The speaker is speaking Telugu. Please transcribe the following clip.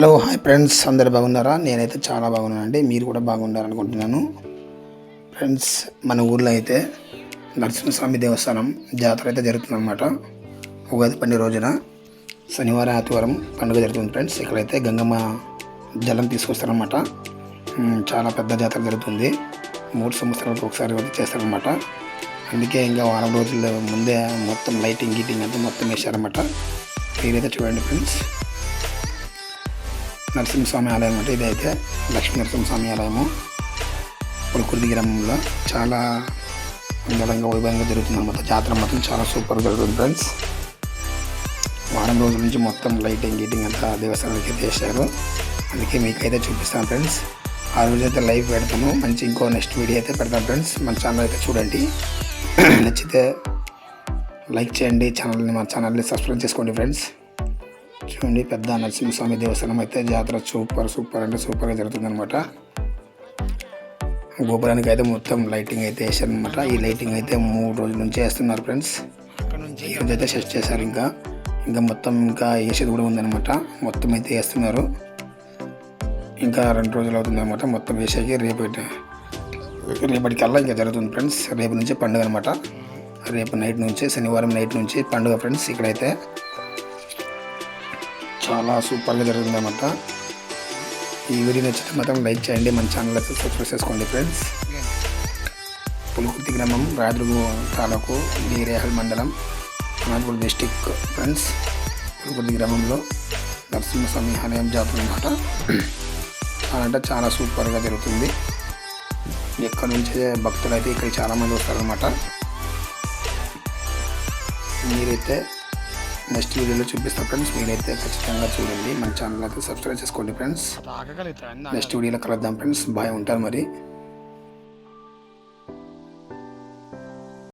హలో హాయ్ ఫ్రెండ్స్ అందరు బాగున్నారా? నేనైతే చాలా బాగున్నానండి. మీరు కూడా బాగుండాలనుకుంటున్నాను. ఫ్రెండ్స్ మన ఊర్లో అయితే నరసింహస్వామి దేవస్థానం జాతర అయితే జరుగుతుందన్నమాట. ఉగాది పండుగ రోజున శనివారం ఆదివారం పండుగ జరుగుతుంది ఫ్రెండ్స్ ఇక్కడైతే గంగమ్మ జలం తీసుకొస్తారనమాట చాలా పెద్ద జాతర జరుగుతుంది. మూడు సంవత్సరాలకు ఒకసారి అయితే చేస్తారనమాట అందుకే ఇంకా వారం రోజుల ముందే మొత్తం లైటింగ్ గీటింగ్ అంతా మొత్తం వేశారనమాట మీరైతే చూడండి ఫ్రెండ్స్ నరసింహస్వామి ఆలయం అంటే ఇదైతే లక్ష్మీ నరసింహస్వామి ఆలయము. పులకుర్తి గ్రామంలో చాలా అందంగా వైభవంగా జరుగుతుంది అనమాట. జాతర మాత్రం చాలా సూపర్ జరుగుతుంది ఫ్రెండ్స్ వారం రోజుల నుంచి మొత్తం లైటింగ్ గీటింగ్ అంతా దేవస్థానానికి అయితే అందుకే మీకైతే చూపిస్తాను ఫ్రెండ్స్ ఆ రోజు అయితే లైవ్ పెడతాను. మంచి ఇంకో నెక్స్ట్ వీడియో అయితే పెడతాను ఫ్రెండ్స్ మన ఛానల్ అయితే చూడండి. నచ్చితే లైక్ చేయండి. ఛానల్ని మా ఛానల్ని సబ్స్క్రైబ్ చేసుకోండి ఫ్రెండ్స్ చూడండి పెద్ద నరసింహస్వామి దేవస్థానం అయితే జాతర సూపర్ సూపర్ అంటే సూపర్గా జరుగుతుందనమాట గోపురానికి అయితే మొత్తం లైటింగ్ అయితే వేసారనమాట ఈ లైటింగ్ అయితే మూడు రోజుల నుంచి వేస్తున్నారు ఫ్రెండ్స్. ఈరోజు అయితే సెట్ చేశారు ఇంకా. ఇంకా మొత్తం ఇంకా వేసేది కూడా ఉందన్నమాట. మొత్తం అయితే వేస్తున్నారు. ఇంకా రెండు రోజులు అవుతుందనమాట మొత్తం వేసేకి. రేపటి రేపటికల్లా ఇంకా జరుగుతుంది ఫ్రెండ్స్. రేపు నుంచి పండుగ అనమాట రేపు నైట్ నుంచి శనివారం నైట్ నుంచి పండుగ ఫ్రెండ్స్ ఇక్కడైతే. చాలా సూపర్గా జరుగుతుంది అనమాట ఈ వీడియో నచ్చితే మాత్రం లైక్ చేయండి మన ఛానల్ అయితే సబ్స్క్రైబ్ చేసుకోండి ఫ్రెండ్స్. పులుకుర్తి గ్రామం రాదురుగు తాలూకు బీరేహల్ మండలం అనంతపురం డిస్టిక్ ఫ్రెండ్స్. పులుకుర్తి గ్రామంలో నరసింహస్వామి ఆలయం జాతర అనమాట అనంటే చాలా సూపర్గా జరుగుతుంది. ఎక్కడి నుంచే భక్తులు అయితే ఇక్కడ చాలామంది వస్తారనమాట మీరైతే నెక్స్ట్ వీడియోలో చూపిస్తాను ఫ్రెండ్స్. మీరైతే ఖచ్చితంగా చూడండి. మన ఛానల్ అయితే సబ్స్క్రైబ్ చేసుకోండి ఫ్రెండ్స్. నెక్స్ట్ వీడియోలో కలుద్దాం ఫ్రెండ్స్. బాయ్ ఉంటారు మరి.